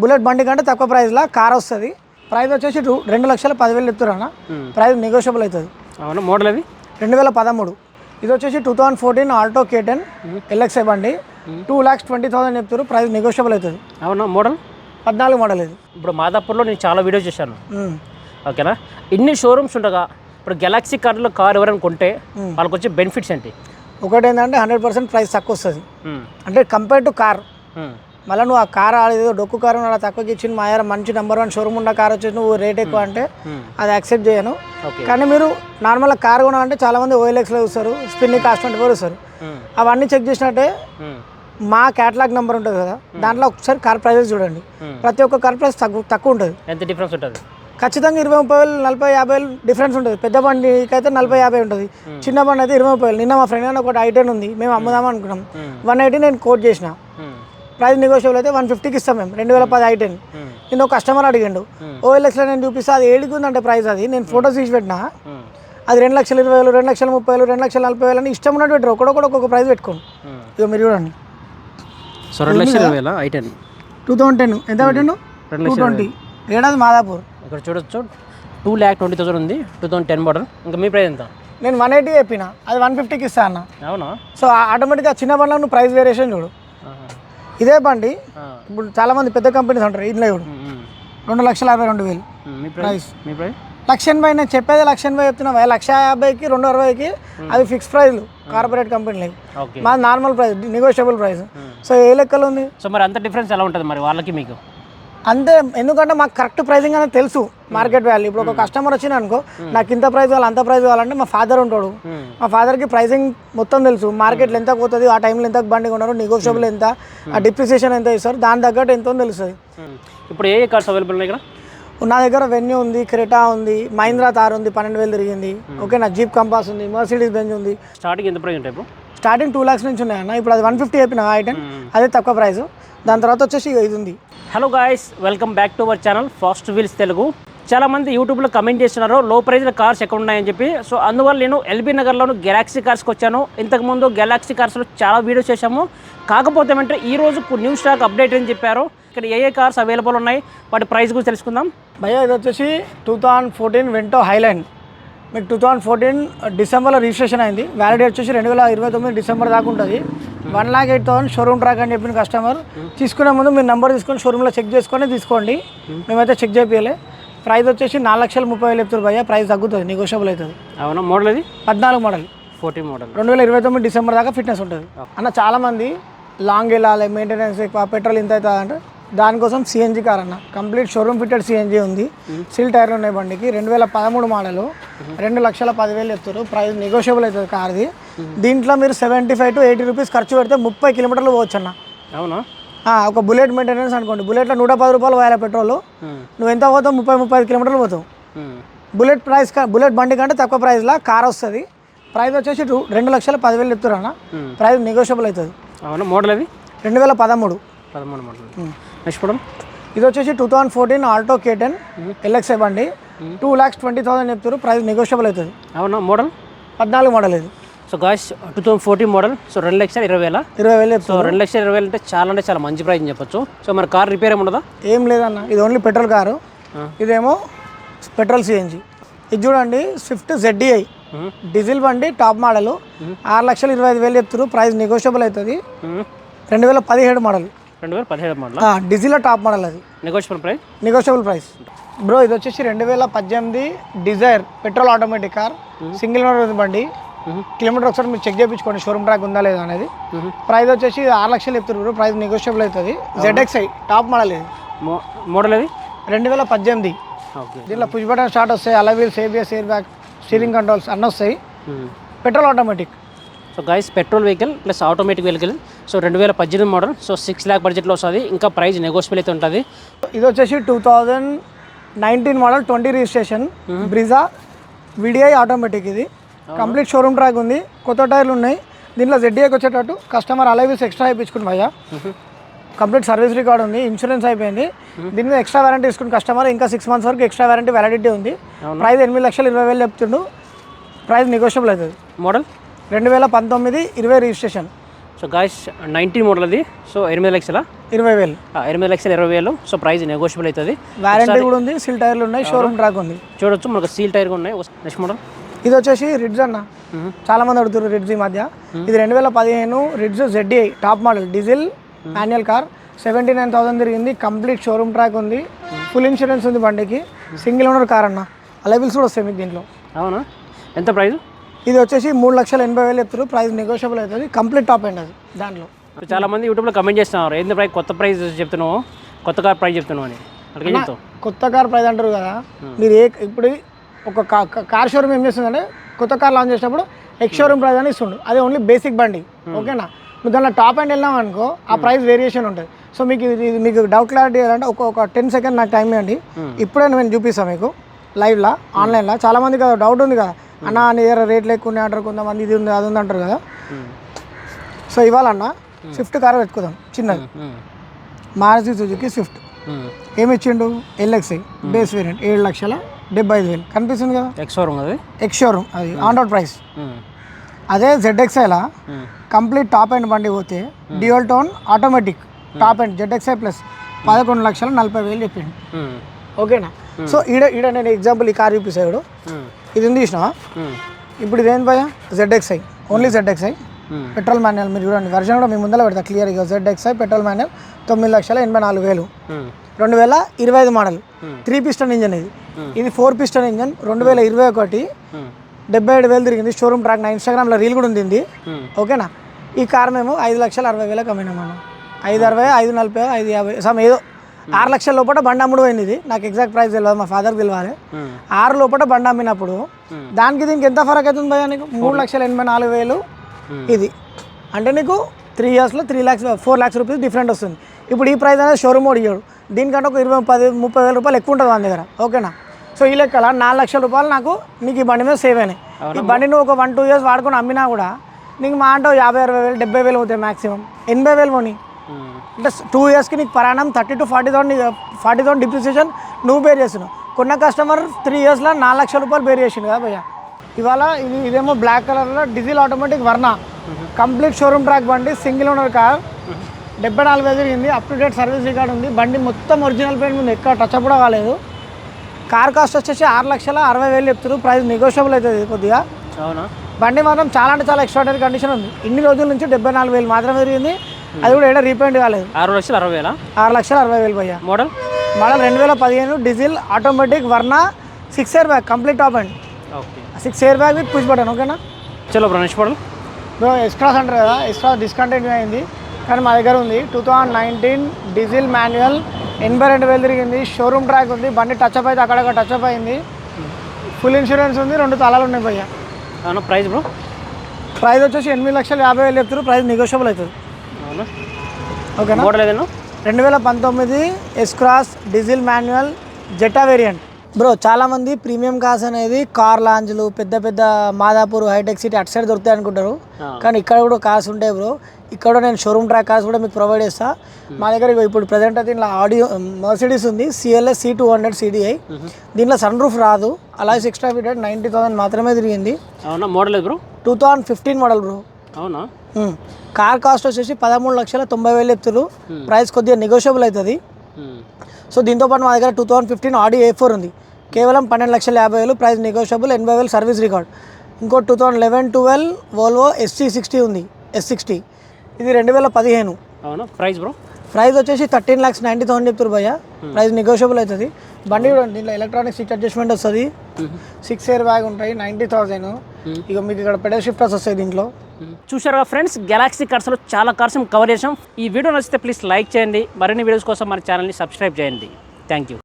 Bullet బండి కంటే తక్కువ ప్రైస్లో కార్ వస్తుంది. ప్రైస్ వచ్చేసి టూ రెండు లక్షల పదివేలు చెప్తున్నా ప్రైస్ నెగోషియబుల్ అవుతుంది అవునా? మోడల్ అది? రెండు వేల పదమూడు. ఇది వచ్చేసి two thousand fourteen Alto K ten LXI బండి. టూ ల్యాక్స్ ట్వంటీ థౌసండ్ చెప్తారు ప్రైస్ నెగోషియబుల్ అవుతుంది అవునా? మోడల్? పద్నాలుగు మోడల్ ఇది. ఇప్పుడు మాదాపూర్లో నేను చాలా వీడియో చేశాను. ఓకేనా? ఇన్ని షోరూమ్స్ ఉండగా ఇప్పుడు గెలాక్సీ కార్లో కార్ ఎవరైనా కొంటే వాళ్ళకి వచ్చే బెనిఫిట్స్ ఏంటి? ఒకటి ఏంటంటే హండ్రెడ్ పర్సెంట్ ప్రైస్ తక్కువ వస్తుంది. అంటే కంపేర్ టు కార్. మళ్ళీ నువ్వు ఆ కార్ ఏదో డొక్కు కారు అలా తక్కువకి ఇచ్చింది మా దగ్గర మంచి నెంబర్ వన్ షోరూమ్ ఉన్న కార్ వచ్చేసి నువ్వు రేట్ ఎక్కువ అంటే అది యాక్సెప్ట్ చేయను. కానీ మీరు నార్మల్గా కార్ కొనాలంటే చాలా మంది ఓఎల్ఎక్స్లో చూస్తారు స్పిన్ని కాస్ట్ ట్వంటీ ఫోర్ చూస్తారు. మ్మ్. అవన్నీ చెక్ చేసినట్టే మ్మ్. మా క్యాటలాగ్ నెంబర్ ఉంటుంది కదా దాంట్లో ఒకసారి కార్ ప్రైజెస్ చూడండి. ప్రతి ఒక్క కార్ ప్రైస్ తక్కువ తక్కువ ఉంటుంది. ఎంత డిఫరెన్స్ ఉంటుంది? ఖచ్చితంగా ఇరవై ముప్పై వేలు నలభై యాభై వేలు డిఫరెన్స్ ఉంటుంది. పెద్ద బండికి అయితే నలభై యాభై ఉంటుంది. చిన్న బండి అయితే ఇరవై ముప్పై వేలు. నిన్న మా ఫ్రెండ్ గారు ఒకటి ఐటెన్ ఉంది మేము అమ్ముదాం అనుకున్నాం. వన్ ఎయిటీ నేను కోట్ చేసిన. ప్రైస్ నెగోషియబుల్ అయితే వన్ ఫిఫ్టీకి ఇస్తాం మేము రెండు వేల పది ఐటెన్ నేను ఒక కస్టమర్ అడిగిండు ఓఎల్ఎక్స్లో నేను చూపిస్తే అది ఏడికి ఉందంటే ప్రైస్ అది నేను ఫోటోస్ తీసి పెట్టినా. అది రెండు లక్షల ఇరవై వేలు రెండు లక్షల ముప్పై వేలు రెండు లక్షల నలభై వేలు అని ఇష్టం ఉన్నట్టు పెట్టారు ఒకడొకడు ఒక్కొక్క ప్రైస్ పెట్టుకోండి. ఇక మీరు చూడండి. సో రెండు లక్షల ఇరవై వేల? I ten. Two thousand ten ఎంత పెట్టిండు? టూ ట్వంటీ ఏడాది మాదాపూర్. ఇక్కడ చూడొచ్చు. టూ ల్యాక్ ట్వంటీ థౌసండ్ ఉంది టూ థౌసండ్ టెన్ మోడల్ ఇంకా మీ ప్రైస్ ఎంత? నేను వన్ ఎయిటీ చెప్పిన అది వన్ ఫిఫ్టీకి ఇస్తా అన్న. అవునా? సో ఆటోమేటిక్గా చిన్న బండ్లో నువ్వు ప్రైస్ వేరియేషన్ చూడు. ఇదే బండి. ఇప్పుడు చాలా మంది పెద్ద కంపెనీస్ ఉంటారు ఇంట్లో. రెండు లక్షల యాభై రెండు వేలు. మీ ప్రైస్? మీ లక్ష ఎనభై నేను చెప్పేది లక్ష ఎనభై చెప్తున్నా లక్ష యాభైకి రెండు అరవైకి అవి ఫిక్స్ ప్రైస్లు కార్పొరేట్ కంపెనీలకి ఓకే. మాది normal price negotiable price so ఏ లెక్కలు ఉంది? సో మరి అంత డిఫరెన్స్ ఎలా ఉంటుంది మరి వాళ్ళకి మీకు? అంతే ఎందుకంటే మాకు కరెక్ట్ ప్రైసింగ్ అనేది తెలుసు మార్కెట్ వాల్యూ ఇప్పుడు ఒక కస్టమర్ వచ్చిన అనుకో నాకు ఇంత ప్రైస్ కావాలి అంత ప్రైస్ కావాలంటే మా ఫాదర్ ఉంటాడు. మా ఫాదర్కి ప్రైసింగ్ మొత్తం తెలుసు. మార్కెట్లో ఎంత పోతుంది ఆ టైంలో ఎంత బండి కొన్నారు నెగోషియబుల్ ఎంత ఆ డిప్రిసియేషన్ ఎంత ఇస్తారు దాని తగ్గట్టు ఎంత తెలుస్తుంది. ఇప్పుడు ఏ కార్స్ అవైలబుల్ ఇక్కడ? నా దగ్గర వెన్యూ ఉంది క్రెటా ఉంది మహీంద్రా తార్ ఉంది పన్నెండు వేలు తిరిగింది. ఓకే నా జీప్ కంపాస్ ఉంది మర్సిడీస్ బెంజ్ ఉంది. స్టార్టింగ్ ఎంత ప్రైస్ ఉంటాయి స్టార్టింగ్ టూ ల్యాక్స్ నుంచి ఉన్నాయి అన్న ఇప్పుడు అది వన్ ఫిఫ్టీ చెప్పిన ఐటెన్ అదే తక్కువ ప్రైస్ దాని తర్వాత వచ్చేసి ఇది ఉంది. Hello guys welcome back to our channel Fast Wheels Telugu చాలా మంది యూట్యూబ్లో కమెంట్ చేస్తున్నారు లో ప్రైస్లో కార్స్ ఎక్కడ ఉన్నాయని చెప్పి. సో అందువల్ల నేను ఎల్బీ నగర్లోను గెలాక్సీ కార్స్కి వచ్చాను. ఇంతకుముందు గెలాక్సీ కార్స్లో చాలా వీడియోస్ చేశాము. కాకపోతే ఏమంటే ఈ రోజు న్యూ స్టాక్ అప్డేట్ అని చెప్పారు. ఇక్కడ ఏ ఏ కార్స్ అవైలబుల్ ఉన్నాయి వాటి ప్రైస్ గురించి తెలుసుకుందాం. భయ్యా ఇది వచ్చేసి two thousand fourteen Vento Highline మీకు టూ థౌజండ్ ఫోర్టీన్ డిసెంబర్లో రిజిస్ట్రేషన్ అయింది. వ్యాలిడేట్ వచ్చేసి రెండు వేల ఇరవై తొమ్మిది డిసెంబర్ దాకా ఉంటుంది. One lakh eight thousand showroom track అని చెప్పిన కస్టమర్ తీసుకునే ముందు మీరు నెంబర్ తీసుకొని షోరూంలో చెక్ చేసుకొని తీసుకోండి. మేమైతే చెక్ చేయాలి ప్రైస్ వచ్చేసి నాలుగు లక్షల ముప్పై వేలు చెప్తారు భయ్యా. ప్రైస్ తగ్గుతుంది నెగోషియబుల్ అవుతుంది. అవునా? మోడల్ అది? పద్నాలుగు మోడల్ ఫోర్టీన్ మోడల్ రెండు వేల ఇరవై తొమ్మిది డిసెంబర్ దాకా ఫిట్నెస్ ఉంటుంది. అన్న చాలామంది లాంగ్ వెళ్ళాలి మెయింటెనెన్స్ ఎక్కువ పెట్రోల్ ఇంత అవుతుంది అంటే దానికోసం సిఎన్జి కార్ అన్న కంప్లీట్ షోరూమ్ ఫిట్టెడ్ సిఎన్జి ఉంది. సిల్ టైర్లు ఉన్నాయి బండికి. రెండు వేల పదమూడు మోడలు. రెండు లక్షల పదివేలు చెప్తారు ప్రైస్ నెగోషియబుల్ అవుతుంది కార్ది. దీంట్లో మీరు seventy five to eighty rupees ఖర్చు పెడితే ముప్పై కిలోమీటర్లు పోవచ్చు అన్న అవునా ఒక బుల్లెట్ మెయింటెనెన్స్ అనుకోండి. బుల్లెట్లో నూట పది రూపాయలు పోయాలి పెట్రోల్. నువ్వు ఎంత పోతావు? ముప్పై ముప్పై ఐదు కిలోమీటర్లు పోతావు. బుల్లెట్ ప్రైస్ బుల్లెట్ బండి కంటే తక్కువ ప్రైస్లో కార్ వస్తుంది. ప్రైస్ వచ్చేసి రెండు లక్షల పదివేలు మ్మ్. ప్రైస్ నెగోషియబుల్ అవుతుంది. అవునా? మోడల్ అది? రెండు వేల పదమూడు. పదమూడు మోడల్. నెక్స్ట్ ఇది వచ్చేసి two thousand fourteen Alto K ten LXI బండి టూ ల్యాక్స్ ట్వంటీ థౌసండ్ చెప్తారు. ప్రైస్ నెగోషియబుల్ అవుతుంది. అవునా? మోడల్? పద్నాలుగు మోడల్ ఇది. So guys two thousand fourteen model. So రెండు లక్షల ఇరవై వేల? ఇరవై వేలు సో రెండు లక్షల ఇరవై వేలు అంటే చాలా అంటే చాలా మంచి ప్రైస్ అని చెప్పొచ్చు. సో మరి కార్ రిపేర్ ఏమి ఉండదా? ఏం లేదన్న. ఇది ఓన్లీ పెట్రోల్ కారు. ఇదేమో పెట్రోల్ సిఎన్జి ఇది చూడండి స్విఫ్ట్ జెడ్డీఐ. డీజిల్ బండి టాప్ మోడల్. ఆరు లక్షల ఇరవై ఐదు వేలు చెప్తారు. ప్రైస్ నెగోషియబుల్ అవుతుంది. రెండు వేల పదిహేడు మోడల్. రెండు వేల పదిహేడు మోడల్? డీజిల్ టాప్ మోడల్ అది. Negotiable price negotiable price bro ఇది వచ్చేసి రెండు వేల పద్దెనిమిది Dzire petrol automatic car. Single owner బండి. కిలోమీటర్ ఒకసారి మీరు చెక్ చేయించుకోండి షోరూమ్ ట్రాక్ ఉందా లేదా అనేది. ప్రైస్ వచ్చేసి ఆరు లక్షలు చెప్తారు బ్రో ప్రైస్ నెగోషియబుల్ అవుతుంది. జెడ్ఎక్స్ఐ టాప్ మోడల్ ఇది. మోడల్ అది రెండు వేల పద్దెనిమిది. దీంట్లో పుష్ బటన్ స్టార్ట్ వస్తాయి alloy wheels ABS air bag steering controls అన్నీ వస్తాయి. Petrol automatic so guys petrol vehicle plus automatic vehicle so రెండు వేల పద్దెనిమిది మోడల్ సో సిక్స్ ల్యాక్ బడ్జెట్లో వస్తుంది. ఇంకా ప్రైస్ నెగోషియబుల్ అయితే ఉంటుంది. ఇది వచ్చేసి two thousand nineteen model twenty registration Brezza VDI automatic ఇది. కంప్లీట్ షోరూమ్ ట్రాక్ ఉంది. కొత్త టైర్లు ఉన్నాయి. దీంట్లో జెడ్డీఏకి వచ్చేటట్టు కస్టమర్ అలైవీస్ ఎక్స్ట్రా ఇప్పించుకుని భయ్యా. కంప్లీట్ సర్వీస్ రికార్డ్ ఉంది. ఇన్సూరెన్స్ అయిపోయింది. దీని మీద ఎక్స్ట్రా వారంటీ తీసుకున్న కస్టమర్ ఇంకా సిక్స్ మంత్స్ వరకు ఎక్స్ట్రా వారంటీ వ్యాలిడిటీ ఉంది. ప్రైస్ ఎనిమిది లక్షలు ఇరవై వేలు చెప్తుండు. ప్రైస్ నెగోషియబుల్ అవుతుంది. మోడల్ రెండు వేల పంతొమ్మిది ఇరవై registration. So guys nineteen model అది. సో ఎనిమిది లక్షల? ఇరవై వేలు. ఎనిమిది లక్షల ఇరవై వేలు. సో ప్రైస్ నెగోషియబుల్ అవుతుంది. వారంటీ కూడా ఉంది. సిల్ టైర్లు ఉన్నాయి. షోరూమ్ ట్రాక్ ఉంది. చూడొచ్చు. మనకు సీల్ టైర్ ఉన్నాయి. నెక్స్ట్ మోడల్ ఇది వచ్చేసి రిడ్జ్ అన్న. చాలా మంది అడుగుతారు రిడ్జ్ ఈ మధ్య. ఇది రెండు వేల పదిహేను Ritz ZDI top model diesel manual car seventy nine thousand తిరిగింది. కంప్లీట్ షోరూమ్ ట్రాక్ ఉంది. ఫుల్ ఇన్సూరెన్స్ ఉంది బండికి. సింగిల్ ఓనర్ కార్ అన్న. అలెబిల్స్ కూడా వస్తాయి మీకు దీంట్లో. అవునా? ఎంత ప్రైస్ ఇది వచ్చేసి మూడు లక్షల ఎనభై వేలు చెప్తారు ప్రైస్ నెగోషియబుల్ అవుతుంది. కంప్లీట్ టాప్ అండ్ అది దాంట్లో. చాలా మంది యూట్యూబ్లో కమెంట్ చేస్తున్నారు. ఏంది ప్రైస్ కొత్త ప్రైస్ చెప్తున్నావు. కొత్త కార్ ప్రైస్ చెప్తున్నావు అని. కొత్త కార్ ప్రైస్ అంటారు కదా మీరు ఏ ఇప్పుడు ఒక కార్ షోరూమ్ ఏం చేస్తుందంటే కొత్త కార్ లాంచ్ చేసినప్పుడు ఎక్స్ షోరూమ్ ప్రైస్ అని ఇస్తుండు. అదే ఓన్లీ బేసిక్ బండి. ఓకేనా? మీరు దాంట్లో టాప్ అండ్ వెళ్ళాం అనుకో ఆ ప్రైస్ వేరియేషన్ ఉంటుంది. సో మీకు ఇది మీకు డౌట్ క్లారిటీ అంటే ఒక ఒక టెన్ సెకండ్ నాకు టైం ఇవ్వండి. ఇప్పుడే నేను చూపిస్తాను మీకు లైవ్లో ఆన్లైన్లో కదా డౌట్ ఉంది కదా. అన్న నీ దగ్గర రేట్లు ఎక్కువ ఉన్నాయి అంటారు కొంతమంది ఇది ఉంది అది ఉంది అంటారు కదా? సో ఇవాళన్న స్విఫ్ట్ కార్ పెట్టుకుందాం చిన్నది. మారుతి సుజుకి స్విఫ్ట్ ఏమి ఇచ్చిండు? ఎల్ఎక్స్ఐ బేస్ వేరియంట్ ఏడు లక్షల డెబ్బై ఐదు వేలు. కనిపిస్తుంది కదా? ఎక్స్వరం అది? ఎక్స్ షోరూమ్ అది ఆన్ రోడ్ ప్రైస్ అదే జెడ్ఎక్స్ఐలా కంప్లీట్ టాప్ అండ్ బండి పోతే dual tone automatic top end ZXI plus పదకొండు లక్షల నలభై వేలు చెప్పిండు. ఓకేనా? సో ఈడ ఈడ నేను ఎగ్జాంపుల్ ఈ కార్ చూపిస్తాడు ఇది ఉంది చూసినావా ఇప్పుడు ఇదేంటి భయ ZXI only ZXI petrol manual మీరు చూడండి వర్షన్ కూడా మీ ముందర పెడతా క్లియర్ ఇక జెడ్ఎక్స్ఐ పెట్రోల్ మాన్యువల్ తొమ్మిది లక్షల ఎనభై నాలుగు వేలు. రెండు వేల ఇరవై ఐదు మోడల్. త్రీ పిస్టన్ ఇంజన్ ఇది. ఇది ఫోర్ పిస్టన్ ఇంజన్ రెండు వేల ఇరవై ఒకటి. డెబ్బై ఏడు వేలు తిరిగింది షోరూమ్ ట్రాక్ నా ఇన్స్టాగ్రామ్లో రీల్ కూడా ఉంది ఇది. ఓకేనా? ఈ కార్ మేము ఐదు లక్షల అరవై వేలకు అమ్మినాం మనం ఐదు అరవై ఐదు నలభై ఐదు యాభై సమ్ ఏదో ఆరు లక్షల లోపల బండి అమ్ముడు పోయింది నాకు ఎగ్జాక్ట్ ప్రైస్ తెలియదు మా ఫాదర్కి తెలియాలి ఆరు లోపల బండి అమ్మినప్పుడు దానికి దీనికి ఎంత ఫరక్ అవుతుంది భయ్యా నీకు? మూడు లక్షల ఎనభై నాలుగు వేలు ఇది. అంటే నీకు త్రీ ఇయర్స్లో three lakhs four lakhs rupees different వస్తుంది. ఇప్పుడు ఈ ప్రైస్ అనేది షోరూమ్ ఇవ్వడు దీనికంటే ఒక ఇరవై పది ముప్పై వేల రూపాయలు ఎక్కువ ఉంటుంది మన దగ్గర. ఓకేనా? సో ఈ లెక్కల నాలుగు లక్షల రూపాయలు నాకు నీకు ఈ బండి మీద సేవ్ అయినాయి. ఈ బండి నువ్వు ఒక వన్ టూ ఇయర్స్ వాడుకొని అమ్మినా కూడా నీకు మా అంటే యాభై అరవై వేలు డెబ్బై వేలు అవుతాయి మాక్సిమం ఎనభై వేలు పోనీ. అంటే టూ ఇయర్స్కి నీకు పరాణం thirty to forty thousand forty thousand depreciation నువ్వు పే చేస్తున్నావు. కొన్న కస్టమర్ త్రీ ఇయర్స్లో నాలుగు లక్షల రూపాయలు పే చేసిండు కదా భయ్య. ఇవాళ ఇది ఇదేమో బ్లాక్ కలర్లో diesel automatic Verna. Complete showroom track బండి సింగిల్ ఓనర్ కార్. డెబ్బై నాలుగు వేలు తిరిగింది up to date service record ఉంది. బండి మొత్తం ఒరిజినల్ పెయింట్ ఉంది ఎక్కడ టచ్ కూడా కాలేదు. కార్ కాస్ట్ వచ్చేసి ఆరు లక్షల అరవై వేలు చెప్తారు ప్రైస్ నెగోషియబుల్ అవుతుంది కొద్దిగా. అవునా? బండి మాత్రం చాలా అంటే చాలా ఎక్స్ట్రాడనరీ కండిషన్ ఉంది. ఇన్ని రోజుల నుంచి డెబ్బై నాలుగు వేలు మాత్రమే తిరిగింది. అది కూడా ఏడా రీపెయింట్ కాలేదు. ఆరు లక్షలు అరవై వేలా? ఆరు లక్షల అరవై వేలు పోయా. మోడల్? మోడల్ రెండు వేల పదిహేను diesel automatic Verna six air bag complete top end. Okay. Six air bag with push button ఓకేనా? చలో bro next model. Bro extras అంటారు కదా ఎక్స్ట్రా డిస్కంటిన్యూ అయింది. కానీ మా దగ్గర ఉంది. Two thousand nineteen diesel manual ఎనభై రెండు వేలు తిరిగింది. షోరూమ్ ట్రాక్ ఉంది. బండి టచ్ అప్ అయితే అక్కడక్కడ టచ్ అప్ అయింది. ఫుల్ ఇన్సూరెన్స్ ఉంది. రెండు తలాలు ఉన్నాయి భయ్య అవునా ప్రైస్ బ్రో? ప్రైస్ వచ్చేసి ఎనిమిది లక్షల యాభై వేలు చెప్తారు ప్రైస్ నెగోషియబుల్ అవుతుంది. అవునా ఓకేనా? మోడల్ ఏదైనా? రెండు వేల పంతొమ్మిది S Cross diesel manual Zeta variant. Bro చాలామంది ప్రీమియం కార్స్ అనేది కార్ లాంజ్లు పెద్ద పెద్ద మాదాపూర్ హైటెక్ సిటీ అటు సైడ్ దొరుకుతాయి అనుకుంటారు. కానీ ఇక్కడ కూడా కార్స్ ఉంటాయి బ్రో. ఇక్కడ కూడా నేను షోరూమ్ ట్రాక్ కార్స్ కూడా మీకు ప్రొవైడ్ చేస్తా. మా దగ్గర ఇప్పుడు ప్రజెంట్ అయితే ఇలా ఆడియో మర్సిడీస్ ఉంది CLS C two hundred CDI దీంట్లో సన్ రూఫ్ రాదు. అలాగే ఎక్స్ట్రా ఫిటెడ్ నైంటీ థౌసండ్ మాత్రమే తిరిగింది. అవునా? Model bro? Two thousand fifteen model bro. అవునా. కార్ కాస్ట్ వచ్చేసి పదమూడు లక్షల తొంభై వేలు చెప్తారు ప్రైస్ కొద్దిగా నెగోషియబుల్ అవుతుంది. సో దీంతో పాటు మా దగ్గర two thousand fifteen Audi A four ఉంది. కేవలం పన్నెండు లక్షల యాభై వేలు ప్రైస్ నెగోషియబుల్ ఎనభై వేలు సర్వీస్ రికార్డ్ ఇంకో two thousand eleven twelve Volvo S sixty ఉంది. ఎస్ సిక్స్టీ ఇది రెండు వేల పదిహేను. Price bro? ప్రైస్ వచ్చేసి థర్టీన్ ల్యాక్స్ నైంటీ థౌసండ్ చెప్తారు భయ్య. ప్రైస్ నెగోషియబుల్ అవుతుంది. బండి కూడా దీంట్లో ఎలక్ట్రానిక్ సీట్ అడ్జస్ట్మెంట్ వస్తుంది. సిక్స్ ఇయర్ బ్యాగ్ ఉంటాయి నైంటీ థౌసండ్. ఇక మీకు ఇక్కడ పెడల్ షిఫ్టర్స్ వస్తాయి దీంట్లో. చూసారుగా ఫ్రెండ్స్ గెలాక్సీ కార్స్లో చాలా కార్స్ కవర్ చేసాం ఈ వీడియో నచ్చితే ప్లీజ్ లైక్ చేయండి. మరిన్ని వీడియోస్ కోసం మన ఛానల్ని సబ్స్క్రైబ్ చేయండి. Thank you